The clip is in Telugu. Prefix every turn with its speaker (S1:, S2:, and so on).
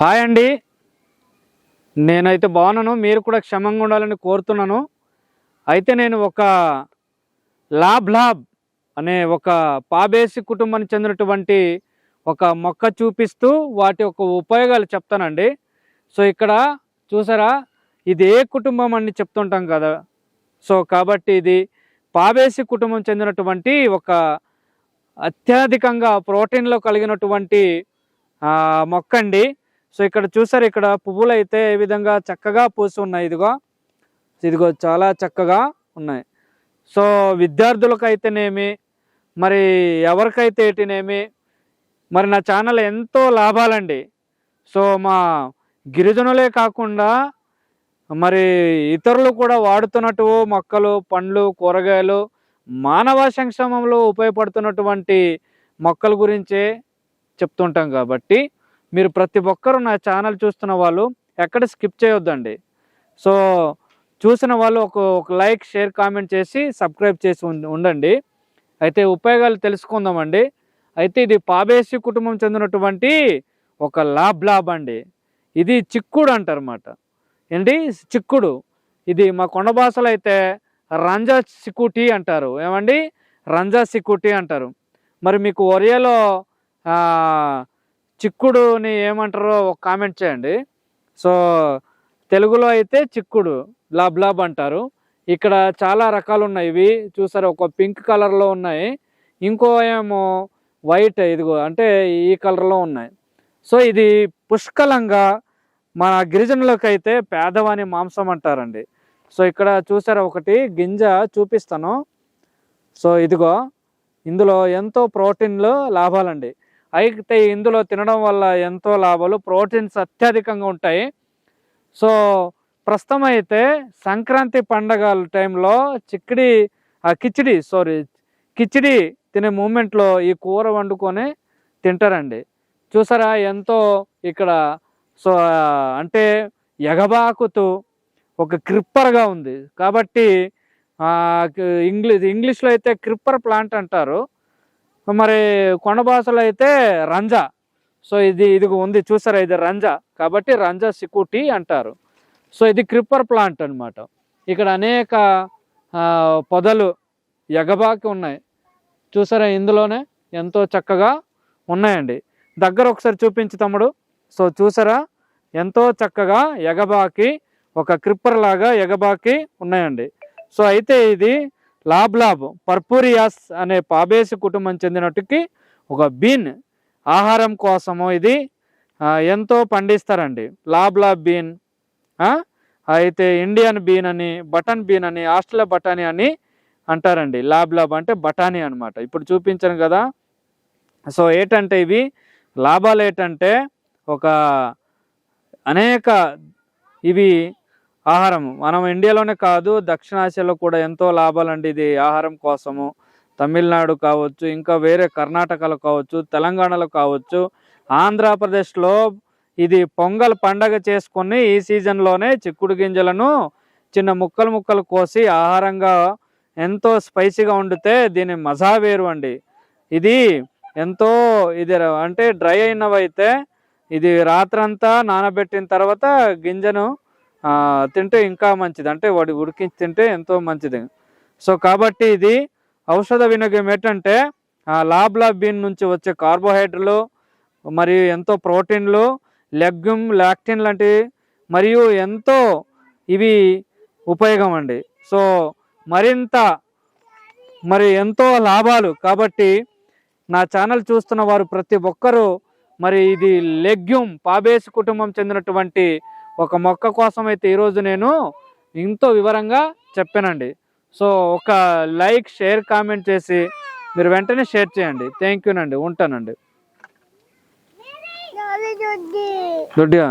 S1: హాయ్ అండి. నేనైతే బాగున్నాను. మీరు కూడా క్షమంగా ఉండాలని కోరుతున్నాను. అయితే నేను ఒక లాబ్ లాబ్ అనే ఒక పాబేసి కుటుంబానికి చెందినటువంటి ఒక మొక్క చూపిస్తూ వాటి యొక్క ఉపయోగాలు చెప్తానండి. సో ఇక్కడ చూసారా? ఇది ఏ కుటుంబం అని చెప్తుంటాం కదా. సో కాబట్టి ఇది పాబేసి కుటుంబం చెందినటువంటి ఒక అత్యధికంగా ప్రోటీన్లో కలిగినటువంటి మొక్క అండి సో ఇక్కడ చూసారు ఇక్కడ పువ్వులు అయితే ఏ విధంగా చక్కగా పూసి ఉన్నాయి ఇదిగో. ఇదిగో చాలా చక్కగా ఉన్నాయి. సో విద్యార్థులకైతేనేమి మరి ఎవరికైతే ఏటినేమి మరి నా ఛానల్ ఎంతో లాభాలండి. సో మా గిరిజనులే కాకుండా మరి ఇతరులు కూడా వాడుతున్నట్టు మొక్కలు పండ్లు కూరగాయలు మానవ సంక్షేమంలో ఉపయోగపడుతున్నటువంటి మొక్కల గురించే చెప్తుంటాం కాబట్టి మీరు ప్రతి ఒక్కరు నా ఛానల్ చూస్తున్న వాళ్ళు ఎక్కడ స్కిప్ చేయొద్దండి. సో చూసిన వాళ్ళు ఒక ఒక లైక్ షేర్ కామెంట్ చేసి సబ్స్క్రైబ్ చేసి ఉండండి. అయితే ఉపయోగాలు తెలుసుకుందామండి. అయితే ఇది పాబేసి కుటుంబం చెందినటువంటి ఒక లాబ్ లాబ్ అండి. ఇది చిక్కుడు అంటారన్నమాట. ఏంటి? చిక్కుడు. ఇది మా కొండ భాషలో అయితే రంజా సిక్కుటి అంటారు. ఏమండి? రంజా సిక్కుటి అంటారు. మరి మీకు ఒరియాలో చిక్కుడుని ఏమంటారో ఒక కామెంట్ చేయండి. సో తెలుగులో అయితే చిక్కుడు బ్లాబ్ బ్లాబ్ అంటారు. ఇక్కడ చాలా రకాలు ఉన్నాయి. ఇవి చూసారు? ఒక పింక్ కలర్లో ఉన్నాయి. ఇంకో ఏమో వైట్ ఇదిగో అంటే ఈ కలర్లో ఉన్నాయి. సో ఇది పుష్కలంగా మన గిరిజనులకు అయితే పేదవాని మాంసం అంటారండి. సో ఇక్కడ చూసారా? ఒకటి గింజ చూపిస్తాను. సో ఇదిగో ఇందులో ఎంతో ప్రోటీన్లు లాభాలండి. అయితే ఇందులో తినడం వల్ల ఎంతో లాభాలు ప్రోటీన్స్ అత్యధికంగా ఉంటాయి. సో ప్రస్తుతం అయితే సంక్రాంతి పండగ టైంలో చిక్కడి ఆ కిచిడి సారీ కిచిడి తినే మూమెంట్లో ఈ కూర వండుకొని తింటారండి. చూసారా ఎంతో ఇక్కడ సో అంటే ఎగబాకుతూ ఒక క్రిప్పర్గా ఉంది. కాబట్టి ఇంగ్లీష్ ఇంగ్లీష్లో అయితే క్రిప్పర్ ప్లాంట్ అంటారు. మరి కొండ భాషలో అయితే రంజా. సో ఇది ఇది ఉంది చూసారా ఇది రంజా. కాబట్టి రంజా సికుటి అంటారు. సో ఇది క్రిప్పర్ ప్లాంట్ అన్నమాట. ఇక్కడ అనేక పొదలు ఎగబాకి ఉన్నాయి. చూసారా ఇందులోనే ఎంతో చక్కగా ఉన్నాయండి. దగ్గర ఒకసారి చూపించి తమ్ముడు. సో చూసారా ఎంతో చక్కగా ఎగబాకి ఒక క్రిప్పర్ లాగా ఎగబాకి ఉన్నాయండి. సో అయితే ఇది లాబ్లాబ్ పర్పూరియాస్ అనే పాబేసి కుటుంబం చెందినట్టుకి ఒక బీన్ ఆహారం కోసము ఇది ఎంతో పండిస్తారండి. లాబ్లాబ్ బీన్ అయితే ఇండియన్ బీన్ అని బటన్ బీన్ అని ఆస్ట్రేలియా బఠానీ అని అంటారండి. లాబ్లాబ్ అంటే బఠానీ అన్నమాట. ఇప్పుడు చూపించాను కదా. సో ఏంటంటే ఇవి? లాభాలు ఏంటంటే ఒక అనేక ఇవి ఆహారం మనం ఇండియాలోనే కాదు దక్షిణాసియాలో కూడా ఎంతో లాభాలండి ఇది ఆహారం కోసము. తమిళనాడు కావచ్చు ఇంకా వేరే కర్ణాటకలో కావచ్చు తెలంగాణలో కావచ్చు ఆంధ్రప్రదేశ్లో ఇది పొంగల్ పండగ చేసుకొని ఈ సీజన్లోనే చిక్కుడు గింజలను చిన్న ముక్కలు ముక్కలు కోసి ఆహారంగా ఎంతో స్పైసీగా వండితే దీని మజా వేరు అండి. ఇది ఎంతో ఇది అంటే డ్రై అయినవైతే ఇది రాత్రంతా నానబెట్టిన తర్వాత గింజను తింటే ఇంకా మంచిది. అంటే వాడి ఉడికించి తింటే ఎంతో మంచిది. సో కాబట్టి ఇది ఔషధ వినియోగం ఏంటంటే లాబ్లా బీన్ నుంచి వచ్చే కార్బోహైడ్రేట్లు మరియు ఎంతో ప్రోటీన్లు లెగ్యూమ్ లాక్టిన్ లాంటివి మరియు ఎంతో ఇవి ఉపయోగం అండి. సో మరింత మరి ఎంతో లాభాలు. కాబట్టి నా ఛానల్ చూస్తున్న వారు ప్రతి ఒక్కరూ మరి ఇది లెగ్యూమ్ పాబేసి కుటుంబం చెందినటువంటి ఒక మొక్క కోసం అయితే ఈరోజు నేను ఎంతో వివరంగా చెప్పానండి సో ఒక లైక్ షేర్ కామెంట్ చేసి మీరు వెంటనే షేర్ చేయండి థ్యాంక్ యూనండి ఉంటానండి దొడ్డిగా